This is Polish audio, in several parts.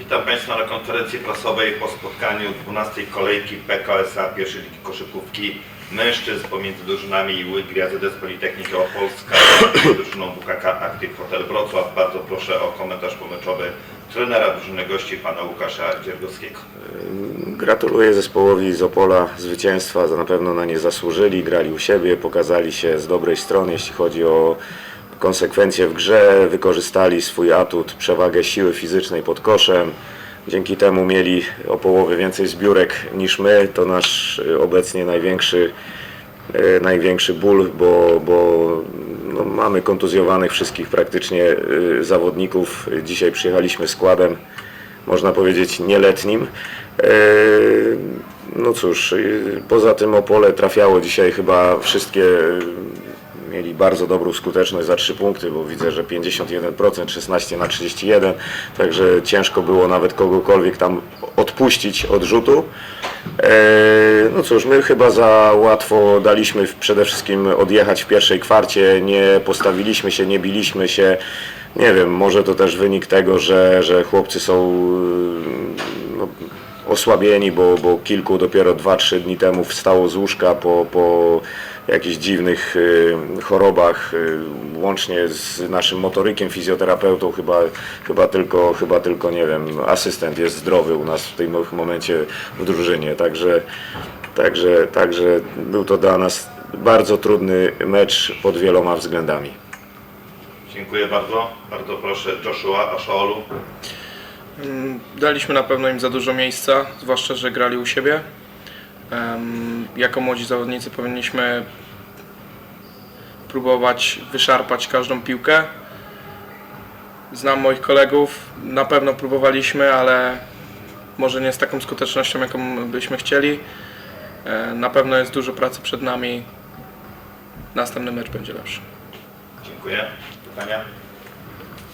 Witam Państwa na konferencji prasowej po spotkaniu 12 kolejki PKSA pierwszej ligi koszykówki mężczyzn pomiędzy drużynami Łygry AZS Politechnika Opolska i drużyną WKK Active Hotel Wrocław. Bardzo proszę o komentarz pomeczowy trenera drużyny gości pana Łukasza Dziergowskiego. Gratuluję zespołowi z Opola zwycięstwa, na pewno na nie zasłużyli, grali u siebie, pokazali się z dobrej strony, jeśli chodzi o konsekwencje w grze, wykorzystali swój atut, przewagę siły fizycznej pod koszem. Dzięki temu mieli o połowę więcej zbiórek niż my. To nasz y, obecnie największy, y, największy ból, bo, bo no, mamy kontuzjowanych wszystkich praktycznie y, zawodników. Dzisiaj przyjechaliśmy składem można powiedzieć, nieletnim. No cóż, poza tym Opole trafiało dzisiaj chyba wszystkie, mieli bardzo dobrą skuteczność za 3 punkty, bo widzę, że 51%, 16 na 31, także ciężko było nawet kogokolwiek tam odpuścić od rzutu. E, No cóż, my chyba za łatwo daliśmy przede wszystkim odjechać w pierwszej kwarcie, nie postawiliśmy się, nie biliśmy się. Nie wiem, może to też wynik tego, że, że chłopcy są osłabieni, bo, bo kilku dopiero 2-3 dni temu wstało z łóżka po, po jakichś dziwnych y, chorobach, y, łącznie z naszym motorykiem, fizjoterapeutą, chyba, chyba, tylko, chyba tylko, nie wiem, asystent jest zdrowy u nas w tym momencie w drużynie, także, także, także był to dla nas bardzo trudny mecz pod wieloma względami. Dziękuję bardzo. Bardzo proszę Joshua Ashaolu. Daliśmy na pewno im za dużo miejsca, zwłaszcza, że grali u siebie. Jako młodzi zawodnicy powinniśmy próbować wyszarpać każdą piłkę. Znam moich kolegów, na pewno próbowaliśmy, ale może nie z taką skutecznością, jaką byśmy chcieli. E, Na pewno jest dużo pracy przed nami. Następny mecz będzie lepszy. Dziękuję. Pytania?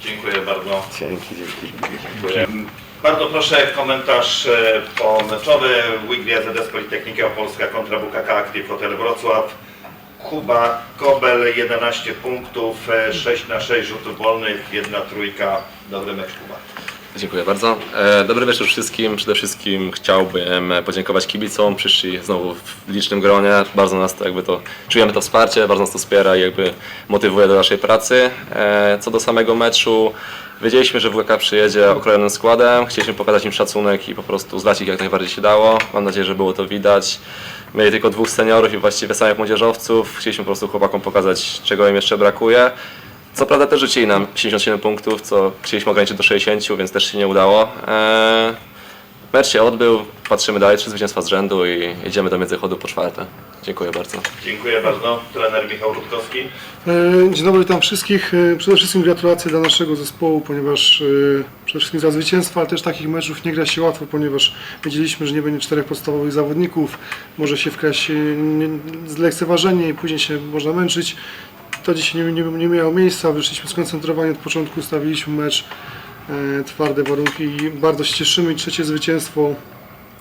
Dziękuję bardzo. Dzięki, dzięki. Dziękuję. Bardzo proszę komentarz e, pomeczowy Wiglia ZS Politechnika Opolska kontra WKK Active Hotel Wrocław. Kuba Kobel 11 punktów, e, 6 na 6 rzutów wolnych, jedna trójka. Dobry mecz Kuba. Dziękuję bardzo. E, Dobry wieczór wszystkim. Przede wszystkim chciałbym podziękować kibicom. Przyszli znowu w licznym gronie. Bardzo nas to jakby to czujemy to wsparcie, bardzo nas to wspiera i jakby motywuje do naszej pracy. E, Co do samego meczu, wiedzieliśmy, że WK przyjedzie okrojonym składem. Chcieliśmy pokazać im szacunek i po prostu zlać ich jak najbardziej się dało. Mam nadzieję, że było to widać. Mieli tylko dwóch seniorów i właściwie samych młodzieżowców. Chcieliśmy po prostu chłopakom pokazać, czego im jeszcze brakuje. Co prawda też rzucili nam 77 punktów, co chcieliśmy ograniczyć do 60, więc też się nie udało. Eee, mecz się odbył, patrzymy dalej, trzy zwycięstwa z rzędu i jedziemy do międzychodu po czwarte. Dziękuję bardzo. Dziękuję bardzo. Trener Michał Rutkowski. E, Dzień dobry, witam wszystkich. E, Przede wszystkim gratulacje dla naszego zespołu, ponieważ e, przede wszystkim za zwycięstwo, ale też takich meczów nie gra się łatwo, ponieważ wiedzieliśmy, że nie będzie czterech podstawowych zawodników, może się wkraść nie- zlekceważenie i później się można męczyć. To dzisiaj nie, nie, nie miało miejsca, wyszliśmy skoncentrowani od początku, stawiliśmy mecz, e, twarde warunki i bardzo się cieszymy. Trzecie zwycięstwo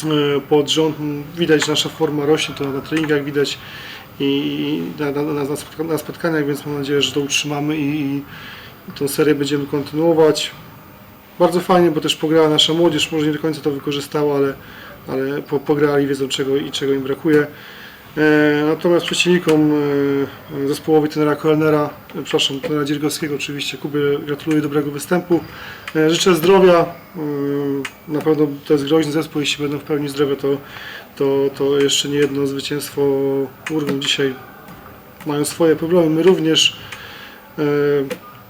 e, pod rząd. Widać, nasza forma rośnie, to na treningach widać i na, na, na, na spotka- na spotkaniach, więc mam nadzieję, że to utrzymamy i, i serię będziemy kontynuować. Bardzo fajnie, bo też pograła nasza młodzież, może nie do końca to wykorzystała, ale, ale po, pograli, wiedzą czego i czego im brakuje. E, natomiast przeciwnikom e, zespołowi trenera Koelnera, e, przepraszam, trenera Dziergowskiego oczywiście, Kubie gratuluję dobrego występu. Życzę zdrowia, na pewno to jest groźny zespół, jeśli będą w pełni zdrowe, to, to, to jeszcze nie jedno zwycięstwo urwą dzisiaj. Mają swoje problemy, my również.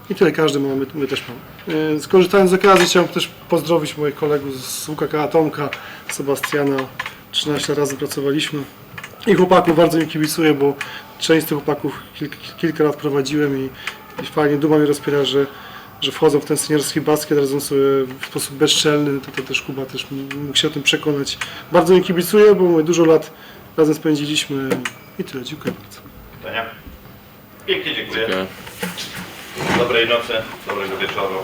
I tyle każdy ma, my, my też mamy. Skorzystając z okazji, chciałem też pozdrowić moich kolegów z UKK Tomka, Sebastiana. 13 razy pracowaliśmy. I chłopaków bardzo mi kibicuję, bo część z tych chłopaków kilk, kilka lat prowadziłem i, i fajnie duma mnie rozpiera, że, że wchodzą w ten seniorski basket, radzą sobie w sposób bezczelny, to, to też Kuba też mógł się o tym przekonać. Bardzo mi kibicuję, bo my dużo lat razem spędziliśmy i tyle. Dziękuję bardzo. Pytania? Pięknie dziękuję. Dziękuję. Dobrej nocy, dobrego wieczoru.